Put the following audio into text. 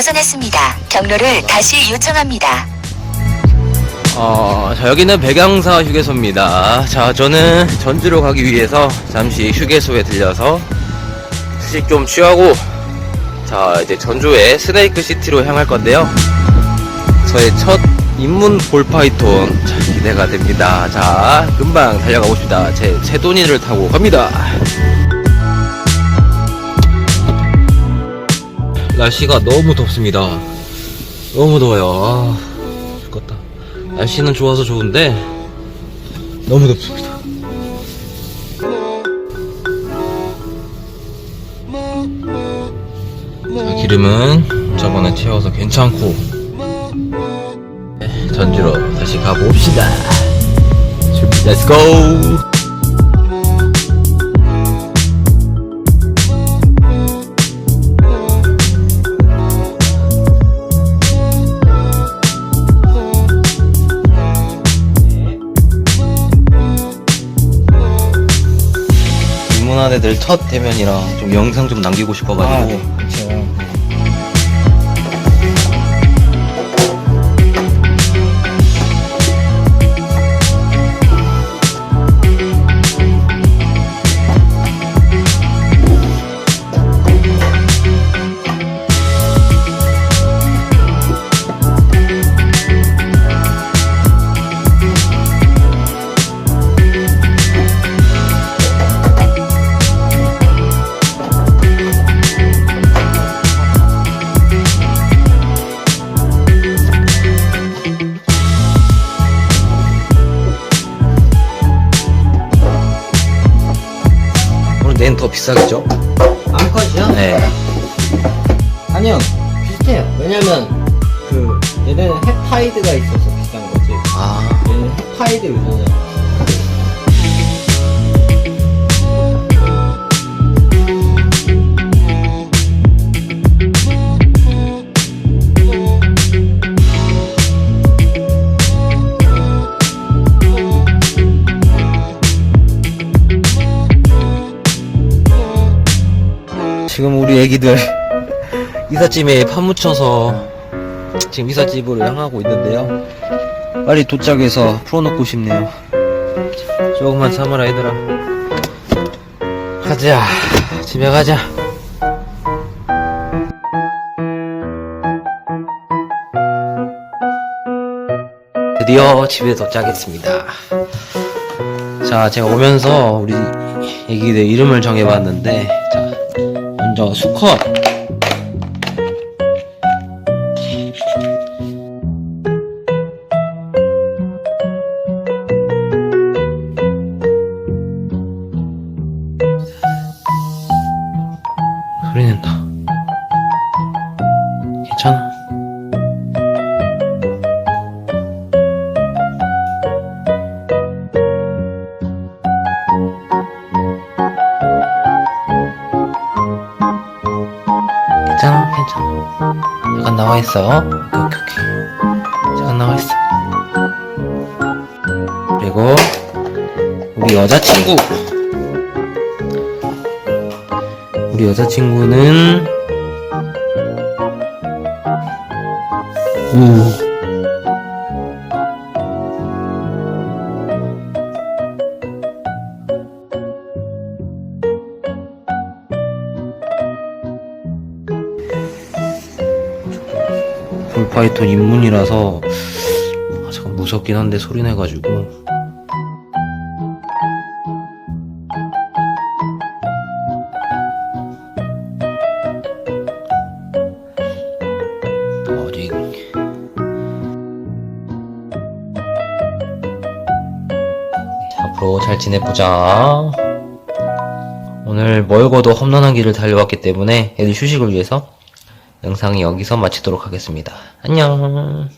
벗어났습니다. 경로를 다시 요청합니다. 어, 자, 여기는 백양사 휴게소입니다. 자, 저는 전주로 가기 위해서 잠시 휴게소에 들려서 휴식 좀 취하고, 자, 이제 전주의 스네이크 시티로 향할 건데요. 저의 첫 입문 볼파이톤. 자, 기대가 됩니다. 자, 금방 달려가 봅시다. 제 새돈이를 타고 갑니다. 날씨가 너무 덥습니다. 너무 더워요. 아, 죽겠다. 날씨는 좋아서 좋은데 너무 덥습니다. 자, 기름은 저번에 채워서 괜찮고 네, 전주로 다시 가봅시다. Let's go. 입문한 애들 첫 대면이라 좀 영상 좀 남기고 싶어가지고 그쵸. 내는 더 비싸겠죠? 암컷이요? 네. 아니요. 비슷해요. 왜냐면, 그, 얘네는 헵타이드가 있어서 비싼 거지. 아 얘는 헵타이드 의존이 지금 우리 애기들 이삿짐에 파묻혀서 지금 이삿집으로 향하고 있는데요. 빨리 도착해서 풀어놓고 싶네요. 조금만 참아라 얘들아. 가자. 집에 가자. 드디어 집에 도착했습니다. 자, 제가 오면서 우리 애기들 이름을 정해봤는데, 자, 먼저 수컷. 소리 낸다. 괜찮아. 괜찮아. 잠깐 나와 있어. 오케이, 오케이, 오케이. 잠깐 나와 있어. 그리고 우리 여자친구. 우리 여자친구는 우. 볼파이톤 입문이라서 아, 잠깐 무섭긴 한데 소리 내가지고. 앞으로 잘 지내보자. 오늘 멀고도 험난한 길을 달려왔기 때문에 애들 휴식을 위해서 영상이 여기서 마치도록 하겠습니다. 안녕.